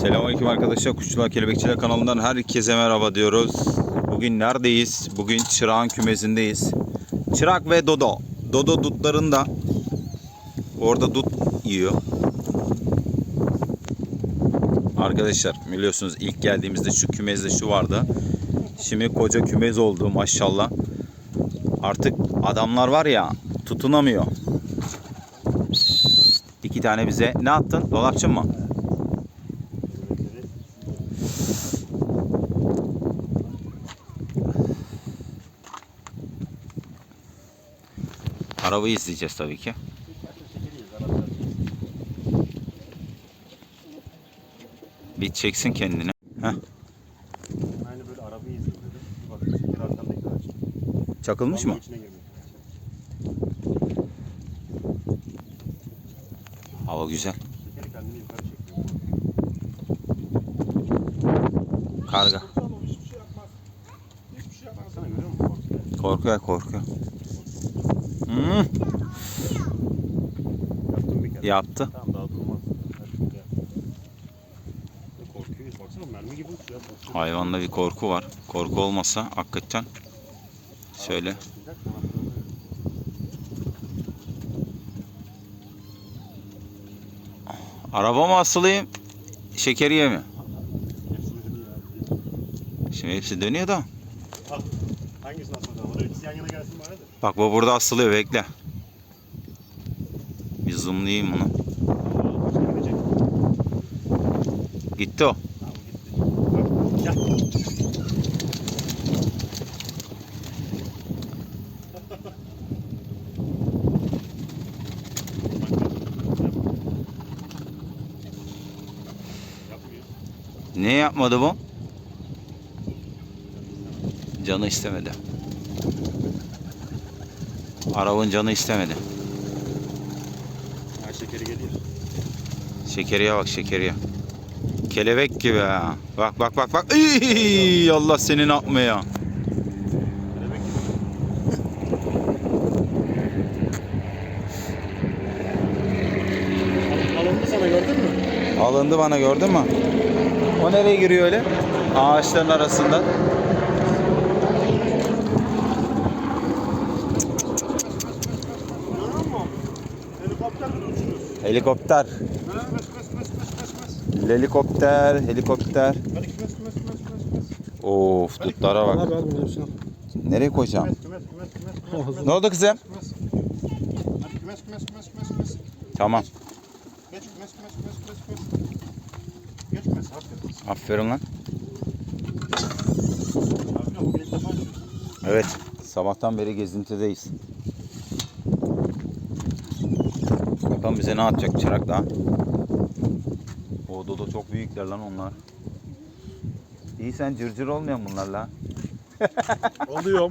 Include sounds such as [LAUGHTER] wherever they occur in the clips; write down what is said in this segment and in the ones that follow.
Selamünaleyküm arkadaşlar. Kuşçular Kelebekçiler kanalından herkese merhaba diyoruz. Bugün neredeyiz? Bugün Çırağan kümezindeyiz. Çırak ve Dodo. Dodo dutlarında orada dut yiyor. Arkadaşlar biliyorsunuz ilk geldiğimizde şu kümezde şu vardı. Şimdi koca kümez oldu maşallah. Artık adamlar var ya tutunamıyor. İki tane bize ne attın? Dolapçı mı? Arabayı izleyeceğiz tabii ki. Bir çeksin kendini. Heh, Aynı böyle arabayı. Bir ağaç. çakılmış mı? Hava güzel. Karga. Musun? Bak, Korkuyor korkuyor. Hmm, Yaptın bir kere? yaptı. Tamam daha durmaz. Korkuyoruz. Baksana mermi gibi uçuyor. Hayvanda bir korku var. Korku olmasa hakikaten böyle- araba mı asılayım şekeriye mi? Şimdi hepsi dönüyor da. Hangisini Bak bu burada asılıyor bekle. Bir zoomlayayım bunu. Gitti o. Ne yapmadı bu? Canı istemedi. Arabın canı istemedi. Ha şekeri geliyor. Şekeriye bak şekeriye. Kelebek gibi ha. Bak bak bak bak. Iy, Allah seni ne yapmaya. Kelebek gibi. Al- Alındı sana gördün mü? Alındı bana gördün mü? O nereye giriyor öyle? Ağaçların arasında. Helikopter. Helikopter, helikopter. Of dutlara bak. Nereye koyacağım? Ne oldu kızım? Tamam. Aferin. Lan. Evet. Sabahtan beri gezintideyiz. Bakalım bize ne atacak çırak daha. O dodo çok büyükler lan onlar. İyi sen cırcır olmayan bunlarla. Alıyorum.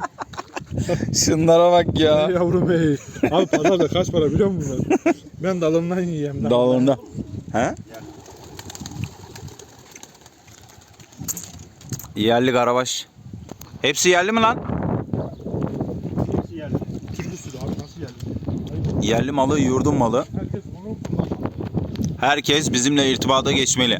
[LAUGHS] Şunlara bak Ey ya. yavrum ey. Abi pazarda kaç para biliyor musun bunlar? Ben dalından yiyeyim. Dağlarında. He? Yerli karabaş. Hepsi yerli mi lan? Nasıl yerli? Türküsü de abi nasıl geldi? Yerli malı, yurdun malı. Herkes bizimle irtibata geçmeli.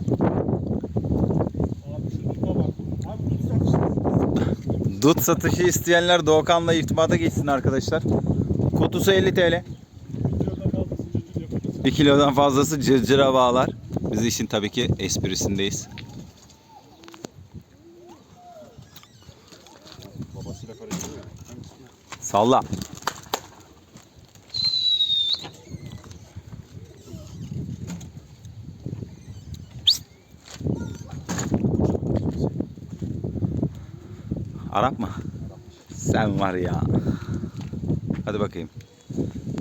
Dut satışı isteyenler Doğukan'la irtibata geçsin arkadaşlar. Kutusu 50 TL. Videoda kaldı sıcacık yapacağız. 1 kilodan fazlası cırcıra bağlar. Biz işin tabii ki esprisindeyiz. Salla. Arap mı? Sen var ya. Hadi bakayım.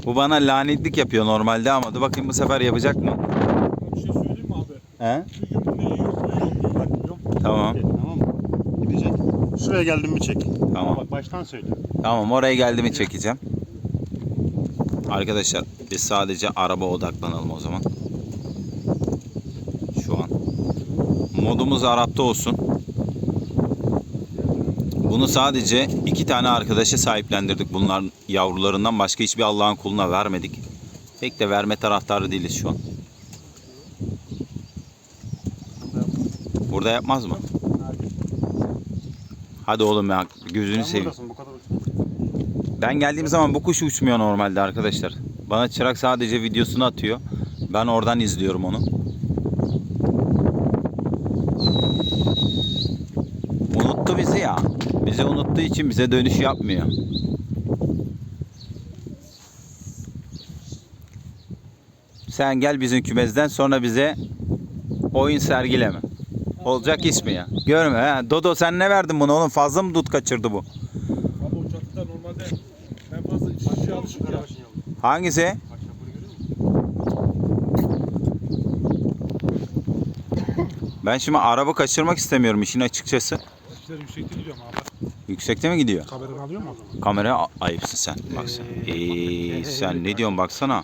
Bu bana lanetlik yapıyor normalde ama dur bakayım bu sefer yapacak mı? Bir şey söyleyeyim mi abi? He? Tamam. Tamam mı? Gidecek. Şuraya geldim mi çek. Tamam. Bak baştan söylüyorum. Tamam oraya geldi mi çekeceğim. Arkadaşlar biz sadece araba odaklanalım o zaman. Şu an. Modumuz Arap'ta olsun. Bunu sadece iki tane arkadaşa sahiplendirdik. Bunların yavrularından başka hiçbir Allah'ın kuluna vermedik. Pek de verme taraftarı değiliz şu an. Burada yapmaz mı? Hadi oğlum ya gözünü seveyim. Ben geldiğim zaman bu kuş uçmuyor normalde arkadaşlar. Bana çırak sadece videosunu atıyor. Ben oradan izliyorum onu. Unuttuğu için bize dönüş yapmıyor. Sen gel bizim kümezden sonra bize oyun sergileme. Olacak iş mi ya? Görme ha. Dodo sen ne verdin buna oğlum? Fazla mı dut kaçırdı bu? Abi çatıda normalde en fazla kişi alışık ya. Hangisi? Ben şimdi araba kaçırmak istemiyorum işin açıkçası. İşler yüksekte gidiyorum abi. Yüksekte mi gidiyor? Kameranı alıyor mu? Kamera ayıpsın sen. Bak sen. Ee, sen ne diyorsun baksana.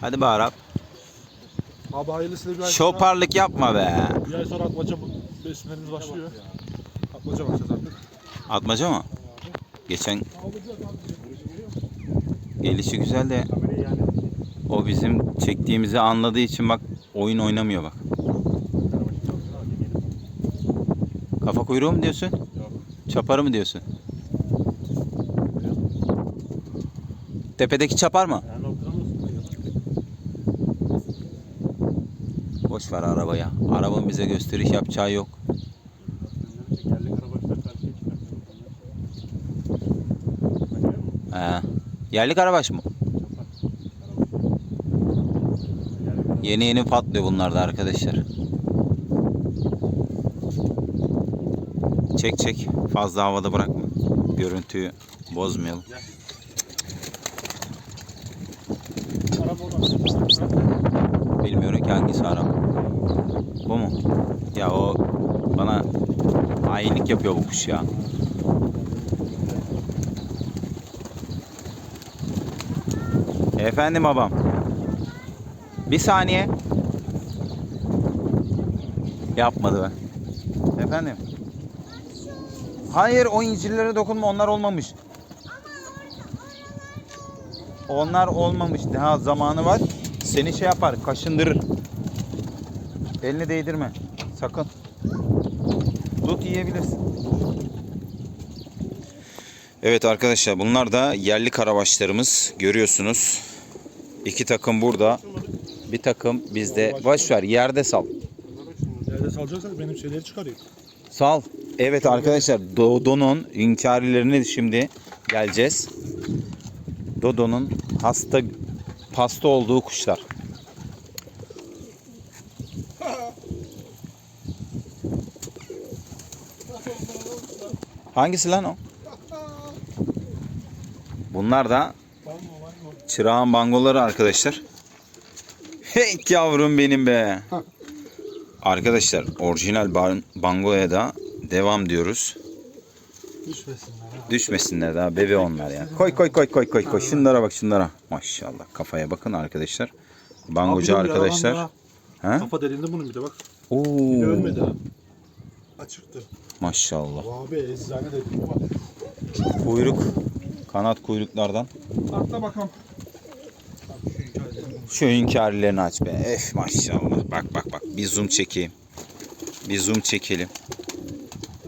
Hadi be Arap. Abi hayırlısıyla bir ay Şoparlık yapma be. sonra, bir ay sonra atmaca besinlerimiz başlıyor. Atmaca başlayacağız artık. Atmaca mı? Geçen gelişi güzel de o bizim çektiğimizi anladığı için bak oyun oynamıyor bak. Kafa kuyruğu mu diyorsun? Yok. Çaparı mı diyorsun? Tepedeki çapar mı? Yani. Boş ver arabaya. Arabanın bize gösteriş yapacağı yok. He. Yerli karabaş mı? Yeni yeni patlıyor bunlar da arkadaşlar. Çek çek. Fazla havada bırakma. Görüntüyü bozmayalım. Bilmiyorum ki hangisi araba. Bu mu? Ya o bana hainlik yapıyor bu kuş ya. Efendim babam. Bir saniye. Yapmadı be. Efendim. Hayır o incirlere dokunma onlar olmamış. Onlar olmamış. Daha zamanı var. Seni şey yapar, kaşındırır. Elini değdirme. Sakın. Dut yiyebilirsin. Evet arkadaşlar bunlar da yerli karabaşlarımız. Görüyorsunuz. İki takım burada. Bir takım bizde. Boş ver yerde sal. Nerede salacaksak benim şeyleri çıkarayım. Sal. Evet arkadaşlar Dodo'nun inkarilerini şimdi geleceğiz. Dodo'nun hasta pasta olduğu kuşlar. Hangisi lan o? Bunlar da çırağın bangoları arkadaşlar. Hey yavrum benim be. Arkadaşlar orijinal ban- bangoya da devam diyoruz. Düşmesinler. Düşmesinler daha bebe onlar ya. Koy koy koy koy koy koy. Şunlara bak şunlara. Maşallah kafaya bakın arkadaşlar. Bangocu Abi arkadaşlar. Ha? Kafa deliğinde bunun bir de bak. Oo. Bir de ölmedi ha. Açıktı. Maşallah. Abi eczane dedim. Bak. Kuyruk. Kanat kuyruklardan. Atla bakalım. Şu hünkârlerini aç be. Ef maşallah. Bak bak bak. Bir zoom çekeyim. Bir zoom çekelim.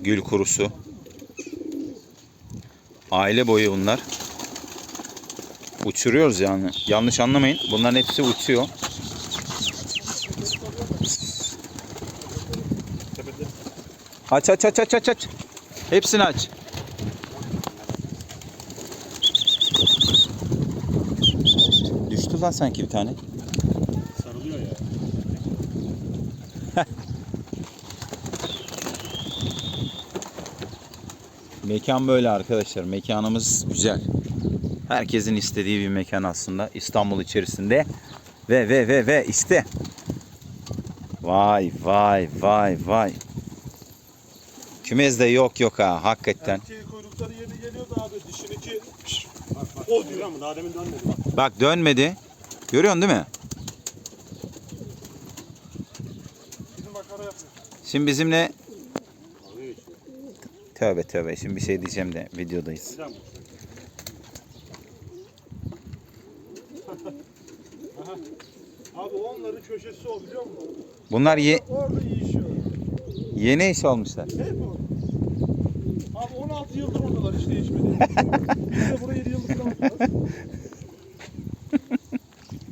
Gül kurusu. Aile boyu bunlar. Uçuruyoruz yani. Yanlış anlamayın. Bunların hepsi uçuyor. Aç aç aç aç aç aç. Hepsini aç. Düştü lan sanki bir tane. Sarılıyor ya. Mekan böyle arkadaşlar. Mekanımız güzel. Herkesin istediği bir mekan aslında İstanbul içerisinde. Ve ve ve ve işte. Vay vay vay vay. Kümezde yok yok ha hakikaten. Erkeği kuyrukları yeni geliyordu abi. Dişiniki Bak bak. O diyor ama daha demin dönmedi bak. Bak dönmedi. Görüyorsun değil mi? bizim. Şimdi bizimle. Tövbe tövbe şimdi bir şey diyeceğim de videodayız. Abi onların köşesi o biliyor musun? Bunlar ye- Orada yiyişiyor. yeni eş olmuşlar. Hep o. Abi 16 yıldır oradalar hiç değişmedi. Biz de buraya 7 yıldır falan oturuyoruz.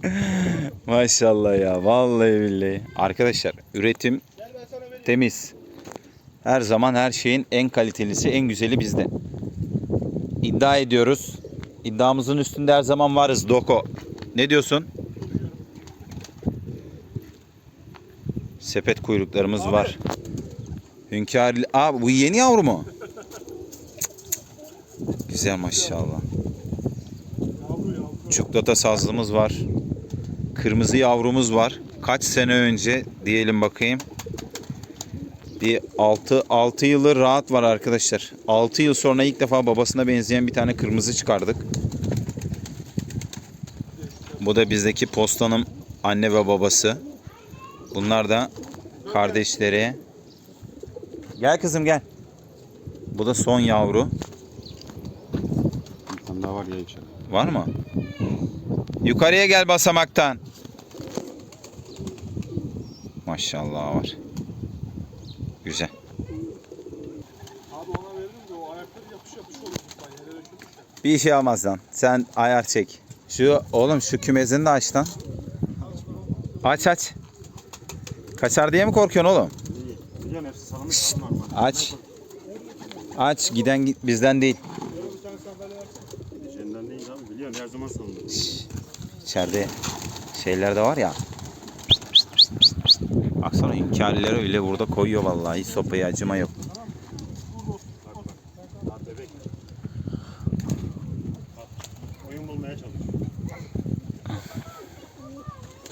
[LAUGHS] Maşallah ya vallahi billahi. Arkadaşlar üretim Gel ben sana vereyim. temiz. Her zaman her şeyin en kalitelisi, en güzeli bizde. İddia ediyoruz. İddiamızın üstünde her zaman varız Doko. Ne diyorsun? Sepet kuyruklarımız Abi. var. Hünkâr... Aa bu yeni yavru mu? Güzel maşallah. Çuklata sazlımız var. Kırmızı yavrumuz var. Kaç sene önce diyelim bakayım. Bir 6 6 yılı rahat var arkadaşlar. 6 yıl sonra ilk defa babasına benzeyen bir tane kırmızı çıkardık. Bu da bizdeki postanın anne ve babası. Bunlar da kardeşleri. Gel kızım gel. Bu da son yavru. Bir tane daha var ya içeride. Var mı? Yukarıya gel basamaktan. Maşallah var. Güzel. Abi ona veririm de o ayakları yapış yapış olur. Bir şey olmaz lan. Sen ayar çek. Şu oğlum şu kümesini de aç lan. Aç aç. Kaçar diye mi korkuyorsun oğlum? İyi. Biliyorsun hepsi salınmış. Aç. Aç giden git bizden değil. İçinden değil abi biliyorsun her zaman salınır. İçeride şeyler de var ya. Baksana hünkârları bile burada koyuyor vallahi. Hiç sopaya acıma yok.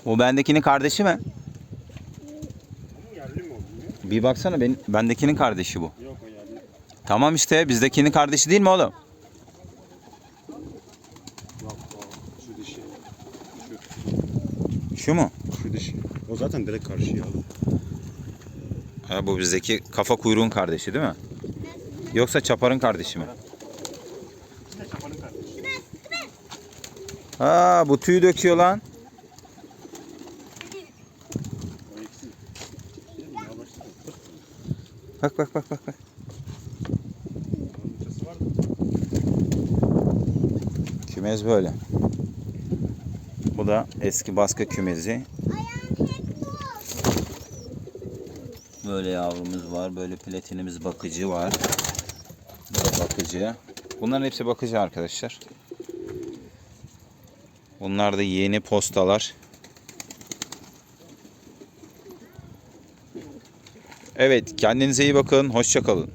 Bu bendekinin kardeşi mi? O. Bir baksana ben, bendekinin kardeşi bu. Yok o yerli. Tamam işte bizdekinin kardeşi değil mi oğlum? O. Şu mu? Şu dişi. O zaten direkt karşıya abi. Ha, bu bizdeki kafa kuyruğun kardeşi değil mi? Yoksa çaparın kardeşi mi? Ha bu tüy döküyor lan. Bak bak bak bak. bak. Kümez böyle. Bu da eski baskı kümezi. Böyle yavrumuz var. Böyle platinimiz bakıcı var. Bu bakıcı. Bunların hepsi bakıcı arkadaşlar. Bunlar da yeni postalar. Evet kendinize iyi bakın. Hoşça kalın.